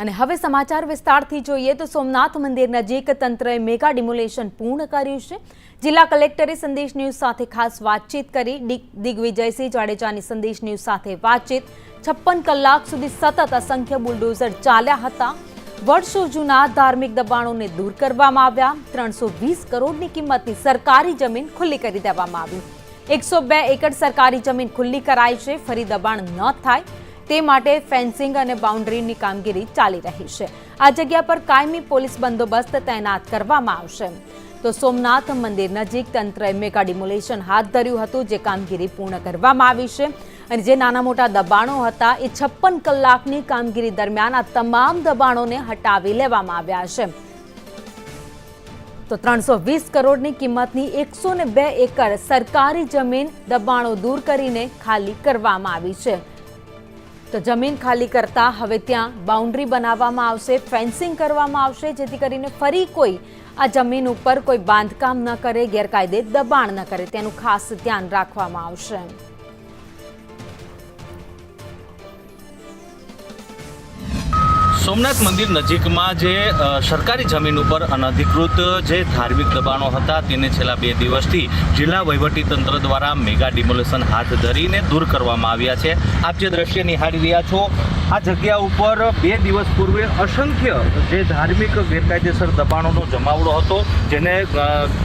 અને હવે સમાચાર વિસ્તારથી જોઈએ તો સોમનાથ મંદિર નજીક તંત્રએ મેગા ડિમોલેશન પૂર્ણ કર્યું છે. જિલ્લા કલેક્ટરે સંદેશ ન્યૂઝ સાથે ખાસ વાતચીત કરી. દિગ- દિગ્વિજયસિંહ જાડેજાની સંદેશ ન્યૂઝ સાથે વાતચીત. છપ્પન કલાક સુધી સતત અસંખ્ય બુલડોઝર ચાલ્યા હતા. વર્ષો જૂના ધાર્મિક દબાણોને દૂર કરવામાં આવ્યા. ત્રણસો વીસ કરોડની કિંમતની સરકારી જમીન ખુલ્લી કરી દેવામાં આવી. એકસો બે એકર સરકારી જમીન ખુલ્લી કરાઈ છે. ફરી દબાણ ન થાય. તે માટે ફેન્સિંગ અને બાઉન્ડ્રીની કામગીરી ચાલી રહી છે. આ જગ્યા પર કાયમી પોલીસ બંદોબસ્ત તૈનાત કરવામાં આવશે. તો સોમનાથ મંદિર નજીક તંત્રએ મેગા ડિમોલેશન હાથ ધર્યું હતું, જે કામગીરી પૂર્ણ કરવામાં આવી છે. અને જે નાના મોટા દબાણો હતા, એ છપ્પન કલાકની કામગીરી દરમિયાન આ તમામ દબાણોને હટાવી લેવામાં આવ્યા છે. તો ત્રણસો વીસ કરોડની કિંમતની એકસો બે એકર સરકારી જમીન દબાણો દૂર કરીને ખાલી કરવામાં આવી છે. તો જમીન ખાલી કરતા હવે ત્યાં બાઉન્ડ્રી બનાવવામાં આવશે, ફેન્સિંગ કરવામાં આવશે, જેથી કરીને ફરી કોઈ આ જમીન ઉપર કોઈ બાંધકામ ન કરે, ગેરકાયદે દબાણ ન કરે. તેનું ખાસ ધ્યાન રાખવામાં આવશે. સોમનાથ મંદિર નજીકમાં જે સરકારી જમીન ઉપર અનધિકૃત જે ધાર્મિક દબાણો હતા, તેને છેલ્લા બે દિવસથી જિલ્લા વહીવટીતંત્ર દ્વારા મેગા ડિમોલેશન હાથ ધરીને દૂર કરવામાં આવ્યા છે. આપ જે દ્રશ્ય નિહાળી રહ્યા છો, આ જગ્યા ઉપર બે દિવસ પૂર્વે અસંખ્ય જે ધાર્મિક ગેરકાયદેસર દબાણોનો જમાવડો હતો, જેને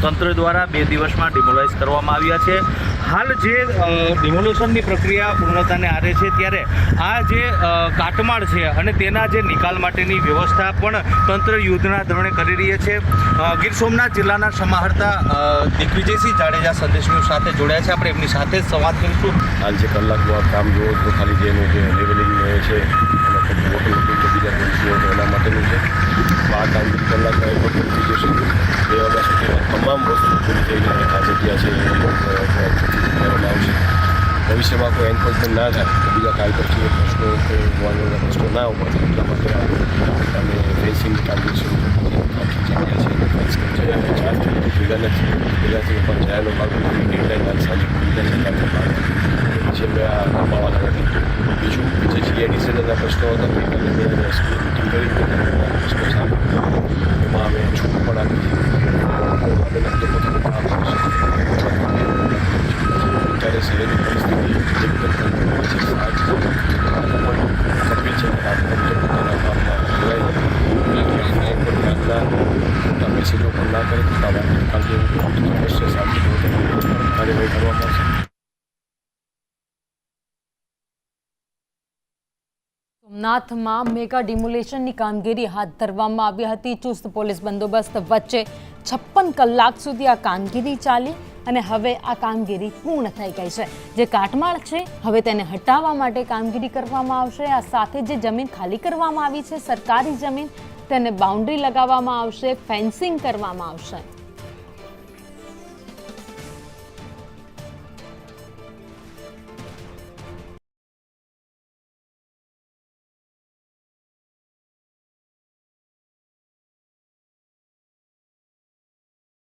તંત્ર દ્વારા બે દિવસમાં ડિમોલાઇઝ કરવામાં આવ્યા છે. હાલ જે ડિમોલ્યુશનની પ્રક્રિયા પૂર્ણતાને આરે છે ત્યારે આ જે કાટમાળ છે અને તેના જે નિકાલ માટેની વ્યવસ્થા પણ તંત્ર યુદ્ધના ધોરણે કરી રહી છે. ગીર સોમનાથ જિલ્લાના સમાહર્તા દિગ્વિજયસિંહ જાડેજા સંદેશ ન્યૂઝ સાથે જોડાયા છે. આપણે એમની સાથે જ સંવાદ કરીશું. હાલ જે કલાક આ કામ જુઓ તો ખાલી જેનું જે લેવલિંગ છે અને એના માટેનું છે. આ કામગીરી કલાક બે વાગ્યા સુધીમાં તમામ વસ્તુ પૂરી થઈને આ જગ્યા છે ભવિષ્યમાં કોઈ એન્ફોર્સમેન્ટ ના થાય તો બીજા કાયદેસર પ્રશ્નો કે વાંધોના પ્રશ્નો ના ઊભા થાય એટલા માટે અમે ફેન્સિંગ કામગીરી શરૂ કરી આખી જગ્યા છે એને ફેન્સ કરી છે અને ચાર કિલોમીટર ભેગા નથી ભેગાથી પણ જાહેરનો ભાગ ડેડલાઇન આજ સાંજે પૂરી થાય છે ભાગ પછી અમે આ કામવાળા નથી બીજું કે જે જીઆઈડીસીના પ્રશ્નો હતા ગઈકાલે મેં એસપી મિટિંગ કરી હતી પ્રશ્નો સામે એમાં અમે છૂટ પણ આપી મોટા લોકો ના કરે તો આ વાત કારણ કે એવું વર્ષે સાથે કાર્યવાહી કરવામાં આવશે સોમનાથમાં મેગા ડિમોલેશનની કામગીરી હાથ ધરવામાં આવી હતી. ચુસ્ત પોલીસ બંદોબસ્ત વચ્ચે છપ્પન કલાક સુધી આ કામગીરી ચાલી અને હવે આ કામગીરી પૂર્ણ થઈ ગઈ છે. જે કાટમાળ છે, હવે તેને હટાવવા માટે કામગીરી કરવામાં આવશે. આ સાથે જે જમીન ખાલી કરવામાં આવી છે, સરકારી જમીન તેને બાઉન્ડ્રી લગાવવામાં આવશે ફેન્સિંગ કરવામાં આવશે.